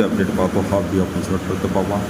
ताजे अपडेट पाहतो. हा व्हिडिओ आपण शेवटपर्यंत पाहावा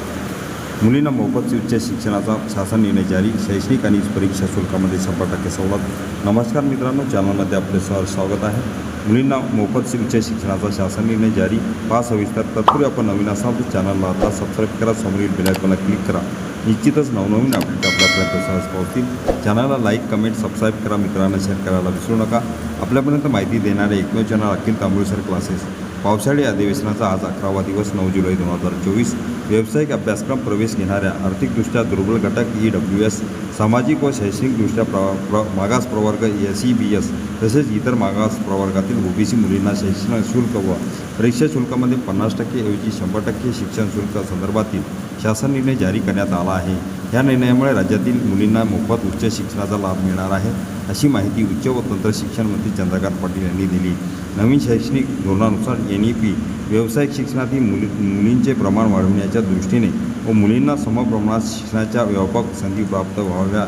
मुलींना मोफत उच्च शिक्षणाचा शासन निर्णय जारी शैक्षणिक आणि परीक्षा शुल्कामध्ये शंभर टक्के सवलत. नमस्कार मित्रांनो चॅनलमध्ये आपले सह स्वागत आहे. मुलींना मोफत उच्च शिक्षणाचा शासन निर्णय जारी पाच सविस्तर तत्पूर्वी आपण नवीन असाल तर चॅनलला आता सबस्क्राईब करा समोरील बेलायकॉनला क्लिक करा. निश्चितच नवनवीन अपडेट आपल्यापर्यंत सहज पोहोचतील चॅनलला लाईक कमेंट सबस्क्राईब करा. मित्रांना शेअर करायला विसरू नका. आपल्यापर्यंत माहिती देणारे एकमेव चॅनल अखिल तांबुळसर क्लासेस पावसाळी अधिवेशनाचा आज अकरावा दिवस नऊ जुलै दोन हजार चोवीस. व्यावसायिक अभ्यासक्रम प्रवेश घेणाऱ्या आर्थिकदृष्ट्या दुर्बल घटक ई डब्ल्यू एस सामाजिक व शैक्षणिकदृष्ट्या प्र प्र मागास प्रवर्ग एस ई बी एस तसेच इतर मागास प्रवर्गातील ओबीसी मुलींना शैक्षणिक शुल्क व परीक्षा शुल्कामध्ये पन्नास टक्के ऐवजी शंभर टक्के शिक्षण शुल्क संदर्भातील शासन निर्णय जारी करण्यात आला आहे. या निर्णयामुळे राज्यातील मुलींना मोफत उच्च शिक्षणाचा लाभ मिळणार आहे अशी माहिती उच्च व तंत्र शिक्षण मंत्री चंद्रकांत पाटील यांनी दिली. नवीन शैक्षणिक धोरणानुसार एन ई पी व्यावसायिक शिक्षणातील मुली मुलींचे प्रमाण वाढवण्याच्या दृष्टीने व मुलींना समप्रमाणात शिक्षणाच्या व्यापक संधी प्राप्त व्हाव्या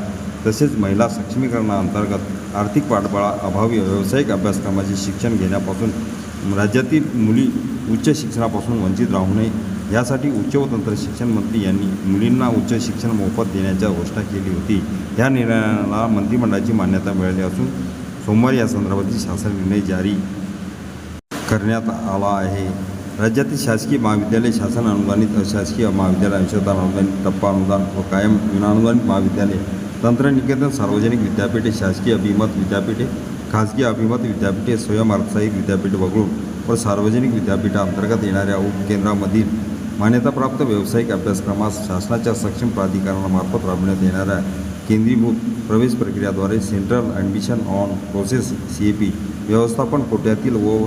तसेच महिला सक्षमीकरणाअंतर्गत आर्थिक पाठबळा अभावी व्यावसायिक अभ्यासक्रमाचे शिक्षण घेण्यापासून राज्यातील मुली उच्च शिक्षणापासून वंचित राहू नये. यासाठी उच्च व तंत्र शिक्षण मंत्री यांनी मुलींना उच्च शिक्षण मोफत देण्याच्या घोषणा केली होती. या निर्णयाला मंत्रिमंडळाची मान्यता मिळाली असून सोमवारी या संदर्भातील शासन निर्णय जारी करण्यात आला आहे. राज्यातील शासकीय महाविद्यालय शासन अनुदानित अशासकीय महाविद्यालय अंशदान अनुदानित टप्पा अनुदान व कायम विनानुदानित महाविद्यालय तंत्रनिकेतन सार्वजनिक विद्यापीठे शासकीय अभिमत विद्यापीठे खाजगी अभिमत विद्यापीठे स्वयंअर्थसहाय्यित विद्यापीठ वगळून व सार्वजनिक विद्यापीठाअंतर्गत येणाऱ्या उपकेंद्रामधील मान्यताप्राप्त व्यावसायिक अभ्यासक्रमास शासनाच्या सक्षम प्राधिकरणामार्फत राबविण्यात येणाऱ्या केंद्रीभूत प्रवेश प्रक्रियाद्वारे central admission on process C A P व्यवस्थापन कोट्यातील व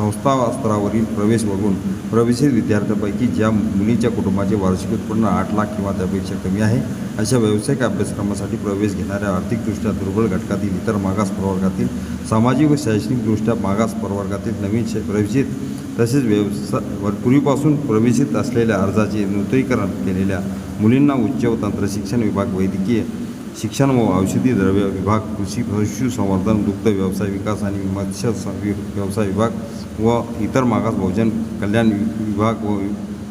संस्था स्तरावरील प्रवेश वगळून प्रवेशित विद्यार्थ्यांपैकी ज्या मुलीच्या कुटुंबाचे वार्षिक उत्पन्न आठ लाख किंवा त्यापेक्षा कमी आहे अशा व्यावसायिक अभ्यासक्रमासाठी प्रवेश घेणाऱ्या आर्थिकदृष्ट्या दुर्बल घटकातील इतर मागास प्रवर्गातील सामाजिक व शैक्षणिकदृष्ट्या मागास प्रवर्गातील नवीन शे प्रवेशित तसेच व्यवसा पूर्वीपासून प्रवेशित असलेल्या अर्जाचे नूतनीकरण केलेल्या मुलींना उच्च व तंत्रशिक्षण विभाग वैद्यकीय शिक्षण व औषधी द्रव्य विभाग कृषी पशुसंवर्धन दुग्ध व्यवसाय विकास आणि मत्स्य वि- व्यवसाय विभाग व इतर मागास बहुजन कल्याण वि- विभाग व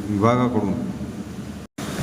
विभागाकडून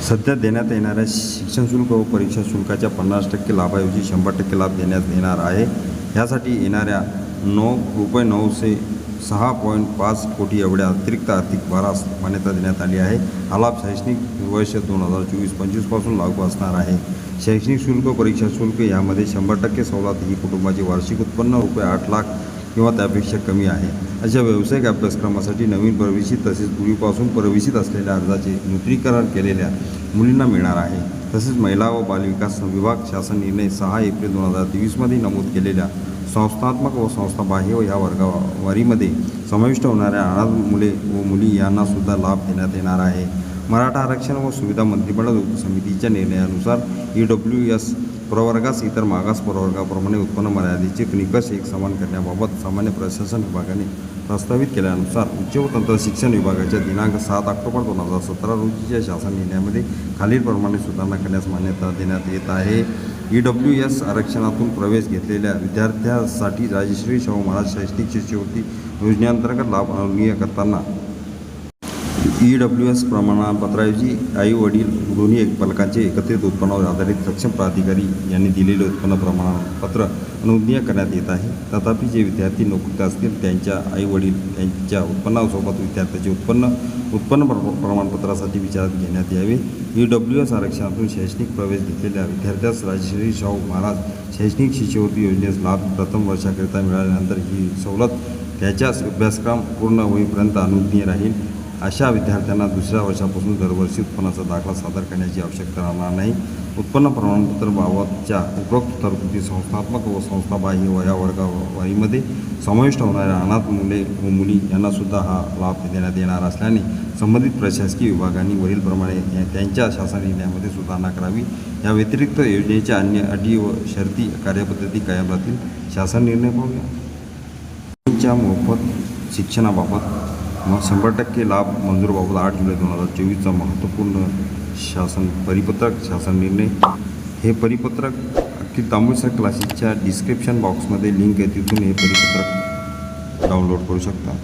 सध्या देण्यात येणाऱ्या शिक्षण शुल्क व परीक्षा शुल्काच्या पन्नास टक्के लाभाऐवजी शंभर टक्के लाभ देण्यात येणार आहे. ह्यासाठी येणाऱ्या नऊ रुपये नऊशे सहा पॉईंट पाच कोटी एवढ्या अतिरिक्त आर्थिक भारास मान्यता देण्यात आली आहे. हा लाभ शैक्षणिक वर्ष दोन हजार चोवीस पंचवीसपासून लागू असणार आहे. शैक्षणिक शुल्क परीक्षा शुल्क यामध्ये शंभर टक्के सवलत ही कुटुंबाचे वार्षिक उत्पन्न रुपये आठ लाख किंवा त्यापेक्षा कमी आहे. अशा व्यावसायिक अभ्यासक्रमासाठी नवीन प्रवेशित तसेच पूर्वीपासून प्रवेशित असलेल्या अर्जाचे नूतनीकरण केलेल्या मुलींना मिळणार आहे. तसेच महिला व बालविकास विभाग शासन निर्णय सहा एप्रिल दोन हजार तेवीसमध्ये नमूद केलेल्या संस्थात्मक व संस्थाबाह्य व या वर्गावारीमध्ये समाविष्ट होणाऱ्या अनाथ मुले व मुली यांनासुद्धा लाभ देण्यात येणार आहे. मराठा आरक्षण व सुविधा मंत्रिमंडळ समितीच्या निर्णयानुसार ई डब्ल्यू एस प्रवर्गास इतर मागास प्रवर्गाप्रमाणे उत्पन्न मर्यादेचे निकष एक समान करण्याबाबत सामान्य प्रशासन विभागाने प्रस्तावित केल्यानुसार उच्च व तंत्र शिक्षण विभागाच्या दिनांक सात ऑक्टोबर दोन हजार सतरा रोजीच्या शासन निर्णयामध्ये खालीलप्रमाणे सुधारणा करण्यास मान्यता देण्यात येत आहे. ई डब्ल्यू एस आरक्षणातून प्रवेश घेतलेल्या विद्यार्थ्यासाठी राजश्री शाहू महाराज शैक्षणिक शिष्यवृत्ती योजनेअंतर्गत लाभ अनुनीय करताना ई डब्ल्यू एस प्रमाणपत्राऐवजी आई वडील दोन्ही एक पालकांचे एकत्रित उत्पन्नावर आधारित सक्षम प्राधिकारी यांनी दिलेले उत्पन्न प्रमाणपत्र अनुज्ञेय करण्यात येत आहे. तथापि जे विद्यार्थी नोकरीत असतील त्यांच्या आई वडील त्यांच्या उत्पन्नासोबत विद्यार्थ्याचे उत्पन्न उत्पन्न प्र प्रमाणपत्रासाठी विचारात घेण्यात यावे. ई डब्ल्यू एस आरक्षणातून शैक्षणिक प्रवेश घेतलेल्या विद्यार्थ्यास राजश्री शाहू महाराज शैक्षणिक शिष्यवृत्ती योजनेस लाभ प्रथम वर्षाकरिता मिळाल्यानंतर ही सवलत त्याच्याच अभ्यासक्रम पूर्ण होईपर्यंत अनुज्ञेय राहील. अशा विद्यार्थ्यांना दुसऱ्या वर्षापासून दरवर्षी उत्पन्नाचा दाखला सादर करण्याची आवश्यकता राहणार नाही. उत्पन्न प्रमाणपत्राबाबतच्या उपरोक्त तरतुदी संस्थात्मक व संस्थाबाह्य वया वर्गावारीमध्ये समाविष्ट होणाऱ्या अनाथ मुले व मुली यांनासुद्धा हा लाभ देण्यात येणार असल्याने संबंधित प्रशासकीय विभागांनी वरीलप्रमाणे त्यांच्या शासन निर्णयामध्ये सुधारणा करावी. या व्यतिरिक्त योजनेच्या अन्य अटी व शर्ती कार्यपद्धती कायम राहतील. शासन निर्णय पाहूया. मोफत शिक्षणाबाबत मग शंभर टक्के लाभ मंजूरबाबत आठ जुलै दोन हजार चोवीसचा महत्त्वपूर्ण शासन परिपत्रक शासन निर्णय. हे परिपत्रक अखिल तांबुळसर क्लासेसच्या डिस्क्रिप्शन बॉक्समध्ये लिंक आहे तिथून हे परिपत्रक डाउनलोड करू शकता.